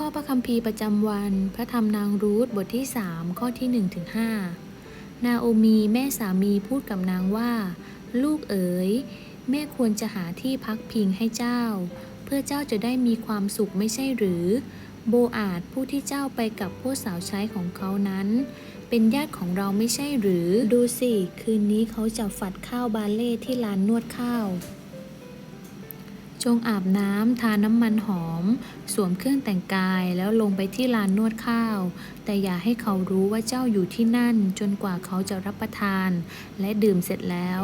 ข้อพระคัมภีร์ประจำวัน พระธรรมนางรูธบทที่ 3 ข้อที่1ถึงนาโอมีแม่สามีพูดกับนางว่า ลูกเอ๋ย แม่ควรจะหาที่พักพิงให้เจ้า เพื่อเจ้าจะได้มีความสุขไม่ใช่หรือ โบอาดผู้ที่เจ้าไปกับพวกสาวใช้ของเขานั้น เป็นญาติของเราไม่ใช่หรือ ดูสิ คืนนี้เขาจะฝัดข้าวบาเล่ที่ลานนวดข้าว จงอาบน้ำทาน้ำมันหอม สวมเครื่องแต่งกายแล้วลงไปที่ลานนวดข้าว แต่อย่าให้เขารู้ว่าเจ้าอยู่ที่นั่น จนกว่าเขาจะรับประทาน และดื่มเสร็จแล้ว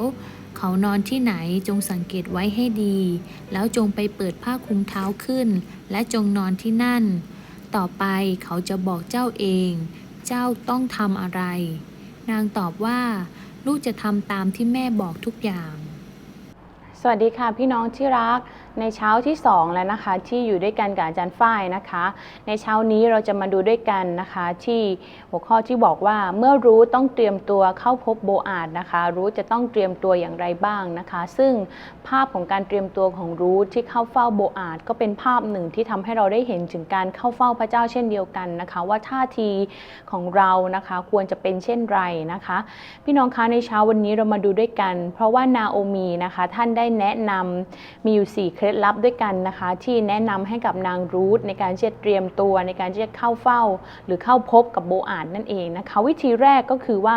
เขานอนที่ไหนจงสังเกตไว้ให้ดี แล้วจงไปเปิดผ้าคลุมเท้าขึ้น และจงนอนที่นั่น ต่อไปเขาจะบอกเจ้าเอง เจ้าต้องทำอะไร นางตอบว่าลูกจะทำตามที่แม่บอกทุกอย่าง สวัสดีค่ะพี่น้องที่รัก ในเช้าที่ 2 แล้วนะคะ ที่อยู่ด้วยกันกับอาจารย์ฝ้ายนะคะ ในเช้านี้เราจะมาดูด้วยกันนะคะ ที่หัวข้อที่บอกว่าเมื่อรู้ต้องเตรียมตัวเข้าพบโบอาดนะคะ รู้จะต้องเตรียมตัวอย่างไรบ้างนะคะ ซึ่งภาพของการเตรียมตัวของรู้ที่เข้าเฝ้าโบอาดก็เป็นภาพหนึ่งที่ทำให้เราได้เห็นถึงการเข้าเฝ้าพระเจ้าเช่นเดียวกันนะคะ ว่าท่าทีของเรานะคะควรจะเป็นเช่นไรนะคะ พี่น้องคะในเช้าวันนี้เรามาดูด้วยกัน เพราะว่านาโอมีนะคะ ท่านได้แนะนำมีอยู่4เคล็ดลับด้วยกันนะคะ ที่แนะนำให้กับนางรูธในการที่จะเตรียมตัวในการที่จะเข้าเฝ้า หรือเข้าพบกับโบอาดนั่นเองนะคะ วิธีแรกก็คือว่า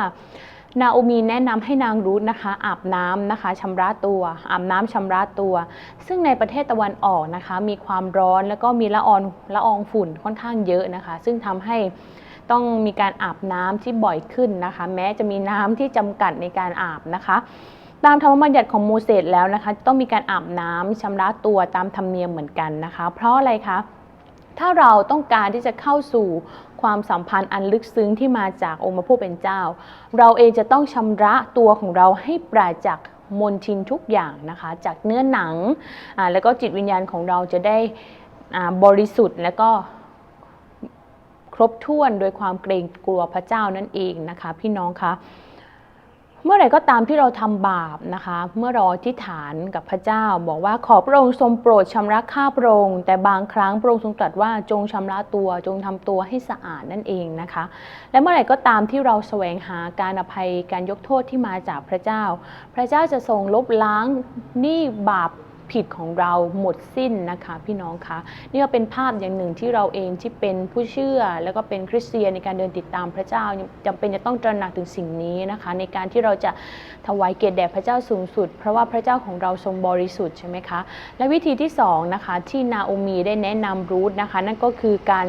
นาโอมีแนะนำให้นางรูธนะคะ อาบน้ำนะคะชำระตัว อาบน้ำชำระตัว ซึ่งในประเทศตะวันออกนะคะ มีความร้อนแล้วก็มีละอองละอองฝุ่นค่อนข้างเยอะนะคะ ซึ่งทำให้ต้องมีการอาบน้ำที่บ่อยขึ้นนะคะ แม้จะมีน้ำที่จำกัดในการอาบนะคะ ตามธรรมบัญญัติของโมเสสแล้วนะคะ ต้องมีการอาบน้ำชำระตัวตามธรรมเนียมเหมือนกันนะคะ เพราะอะไรคะถ้าเราต้องการที่จะเข้าสู่ความสัมพันธ์อันลึกซึ้งที่มาจากองค์พระผู้เป็นเจ้า เราเองจะต้องชำระตัวของเราให้ปราจากมลทินทุกอย่างนะคะ จากเนื้อหนังแล้วก็จิตวิญญาณของเราจะได้บริสุทธิ์ แล้วก็ครบถ้วนโดยความเกรงกลัวพระเจ้านั่นเองนะคะ พี่น้องคะ เมื่อไหร่ก็ตามที่เราทำบาปนะคะ เมื่อเราอธิษฐานกับพระเจ้า บอกว่าขอพระองค์ทรงโปรดชำระข้าพระองค์แต่บางครั้งพระองค์ทรงตรัสว่าจงชำระตัวจงทำตัวให้สะอาดนั่นเองนะคะ และเมื่อไหร่ก็ตามที่เราแสวงหาการอภัยการยกโทษที่มาจากพระเจ้า พระเจ้าจะทรงลบล้างหนี้บาป ผิดของเราหมดสิ้นนะคะพี่น้องคะนี่ก็เป็นภาพอย่างหนึ่งที่เราเองที่เป็นผู้เชื่อ แล้วก็เป็นคริสเตียนในการเดินติดตามพระเจ้าจำเป็นจะต้องตระหนักถึงสิ่งนี้นะคะ ในการที่เราจะถวายเกียรติแด่พระเจ้าสูงสุด เพราะว่าพระเจ้าของเราทรงบริสุทธิ์ใช่ไหมคะและวิธีที่สองนะคะที่นาโอมีได้แนะนำรูทนะคะ นั่นก็คือการ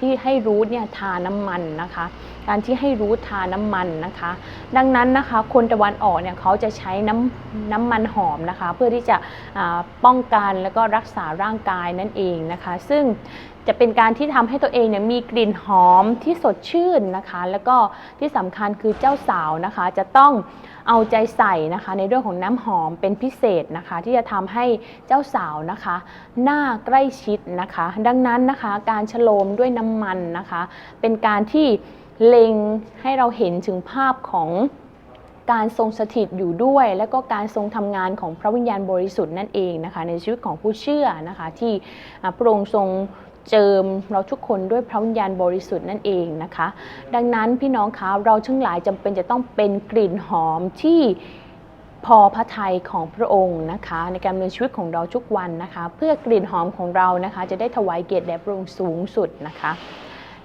ที่ให้รูทเนี่ยทาน้ำมันนะคะ การที่ให้รู้ทาน้ำมันนะคะ ดังนั้นนะคะคนตะวันออกเนี่ยเขาจะใช้น้ำน้ำมันหอมนะคะ เพื่อที่จะป้องกันแล้วก็รักษาร่างกายนั่นเองนะคะ ซึ่งจะเป็นการที่ทำให้ตัวเองเนี่ยมีกลิ่นหอมที่สดชื่นนะคะ แล้วก็ที่สำคัญคือเจ้าสาวนะคะจะต้อง เอาใจใส่นะคะ ในเรื่องของน้ำหอมเป็นพิเศษนะคะ ที่จะทำให้เจ้าสาวนะคะ หน้าใกล้ชิดนะคะ ดังนั้นนะคะการฉโลมด้วยน้ำมันนะคะ เป็นการที่เล็งให้เราเห็นถึงภาพของการทรงสถิตอยู่ด้วย และก็การทรงทำงานของพระวิญญาณบริสุทธิ์นั่นเองนะคะ ในชีวิตของผู้เชื่อนะคะ ที่พระองค์ทรง เจิมเราทุกคนด้วยพระวิญญาณบริสุทธิ์นั่นเองนะคะ ดังนั้นพี่น้องคะเราทั้งหลายจำเป็นจะต้องเป็นกลิ่นหอมที่พอพระทัยของพระองค์นะคะ ในการดำเนินชีวิตของเราทุกวันนะคะ เพื่อกลิ่นหอมของเรานะคะ จะได้ถวายเกียรติแด่พระองค์สูงสุดนะคะ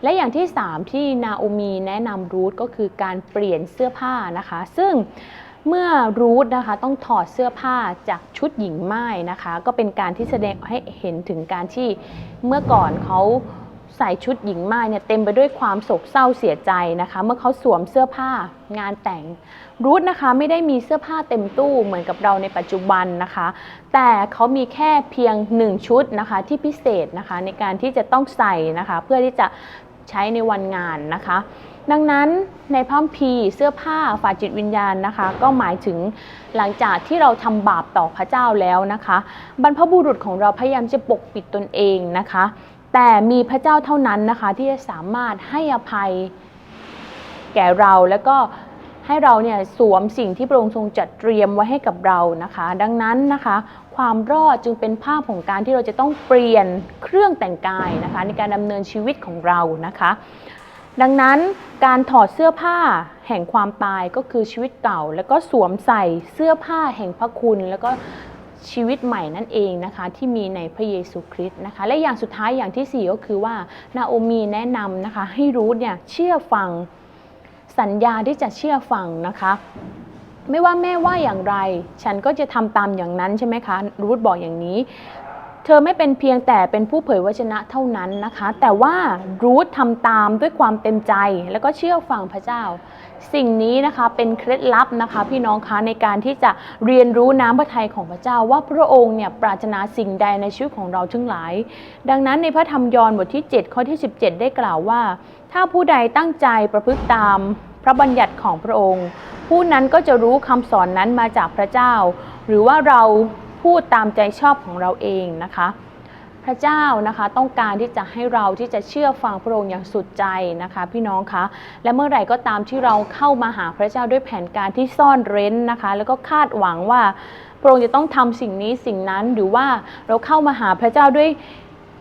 และอย่างที่ 3 ที่นาโอมีแนะนำรูทก็คือการเปลี่ยนเสื้อผ้านะคะ ซึ่ง เมื่อรูทนะคะต้องถอดเสื้อผ้าจากชุดหญิงม่ายนะคะ ก็เป็นการที่แสดงให้เห็นถึงการที่เมื่อก่อนเขาใส่ชุดหญิงม่ายเนี่ยเต็มไปด้วยความโศกเศร้าเสียใจนะคะ เมื่อเขาสวมเสื้อผ้างานแต่งรูทนะคะไม่ได้มีเสื้อผ้าเต็มตู้เหมือนกับเราในปัจจุบันนะคะ แต่เขามีแค่เพียงหนึ่งชุดนะคะที่พิเศษนะคะในการที่จะต้องใส่นะคะ เพื่อที่จะใช้ในวันงานนะคะ ดังนั้นในพระคัมภีร์เสื้อผ้าฝ่ายจิตวิญญาณนะคะ ก็หมายถึงหลังจากที่เราทำบาปต่อพระเจ้าแล้วนะคะ บรรพบุรุษของเราพยายามจะปกปิดตนเองนะคะ แต่มีพระเจ้าเท่านั้นนะคะ ที่จะสามารถให้อภัยแก่เราแล้วก็ให้เราเนี่ยสวมสิ่งที่พระองค์ทรงจัดเตรียมไว้ให้กับเรานะคะ ดังนั้นนะคะ ความรอดจึงเป็นภาพของการที่เราจะต้องเปลี่ยนเครื่องแต่งกายนะคะ ในการดำเนินชีวิตของเรานะคะ ดังนั้นการถอดเสื้อผ้าแห่งความตายก็คือชีวิตเก่า แล้วก็สวมใส่เสื้อผ้าแห่งพระคุณ แล้วก็ชีวิตใหม่นั่นเองนะคะ ที่มีในพระเยซูคริสต์นะคะ และอย่างสุดท้ายอย่างที่สี่ก็คือว่านาโอมีแนะนำนะคะ ให้รูธเนี่ยเชื่อฟังสัญญาที่จะเชื่อฟังนะคะ ไม่ว่าแม่ว่าอย่างไร ฉันก็จะทำตามอย่างนั้นใช่ไหมคะ รูธบอกอย่างนี้ เธอไม่เป็นเพียงแต่เป็นผู้เผยวจนะเท่านั้นนะคะ แต่ว่ารูธทำตามด้วยความเต็มใจ แล้วก็เชื่อฟังพระเจ้า สิ่งนี้นะคะเป็นเคล็ดลับนะคะ พี่น้องคะในการที่จะเรียนรู้น้ำพระทัยของพระเจ้า ว่าพระองค์เนี่ยปรารถนาสิ่งใดในชีวิตของเราทั้งหลาย ดังนั้นในพระธรรมยอห์นบทที่ 7 ข้อที่ 17 ได้กล่าวว่า ถ้าผู้ใดตั้งใจประพฤติตามพระบัญญัติของพระองค์ ผู้นั้นก็จะรู้คำสอนนั้นมาจากพระเจ้า หรือว่าเรา พูดตามใจชอบของเราเองนะคะ พระเจ้านะคะต้องการที่จะให้เราที่จะเชื่อฟังพระองค์อย่างสุดใจนะคะ พี่น้องคะและเมื่อไหร่ก็ตามที่เราเข้ามาหาพระเจ้าด้วยแผนการที่ซ่อนเร้นนะคะ แล้วก็คาดหวังว่าพระองค์จะต้องทำสิ่งนี้สิ่งนั้นหรือว่าเราเข้ามาหาพระเจ้าด้วย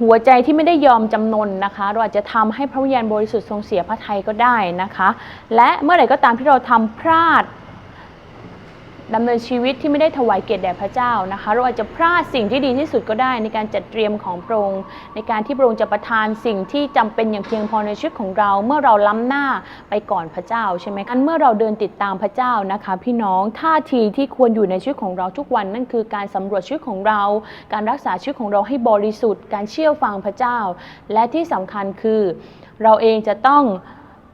หัวใจที่ไม่ได้ยอมจำนนนะคะ เราอาจจะทำให้พระวิญญาณบริสุทธิ์ทรงเสียพระทัยก็ได้นะคะ และเมื่อไหร่ก็ตามที่เราทำพลาด ดำเนินชีวิตที่ไม่ได้ถวายเกียรติแด่พระเจ้านะคะ เราอาจจะพลาดสิ่งที่ดีที่สุดก็ได้ ในการจัดเตรียมของพระองค์ในการที่พระองค์จะประทานสิ่งที่จำเป็นอย่างเพียงพอในชีวิตของเรา เมื่อเราล้ำหน้าไปก่อนพระเจ้าใช่ไหมอันเมื่อเราเดินติดตามพระเจ้านะคะ พี่น้องท่าทีที่ควรอยู่ในชีวิตของเราทุกวันนั่นคือการสำรวจชีวิตของเรา การรักษาชีวิตของเราให้บริสุทธิ์ การเชื่อฟังพระเจ้า และที่สำคัญคือ เราเองจะต้อง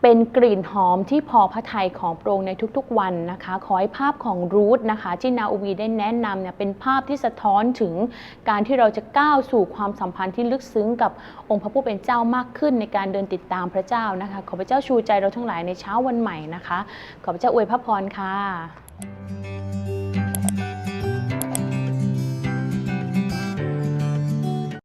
เป็นกลิ่นหอมที่พอพระทัยของพระองค์ในทุกๆวันนะคะ ขอให้ภาพของรูทนะคะ ที่นาอูวีได้แนะนำเนี่ยเป็นภาพที่สะท้อนถึงการที่เราจะก้าวสู่ความสัมพันธ์ที่ลึกซึ้งกับองค์พระผู้เป็นเจ้ามากขึ้นในการเดินติดตามพระเจ้านะคะ ขอพระเจ้าชูใจเราทั้งหลายในเช้าวันใหม่นะคะ ขอพระเจ้าอวยพระพรค่ะ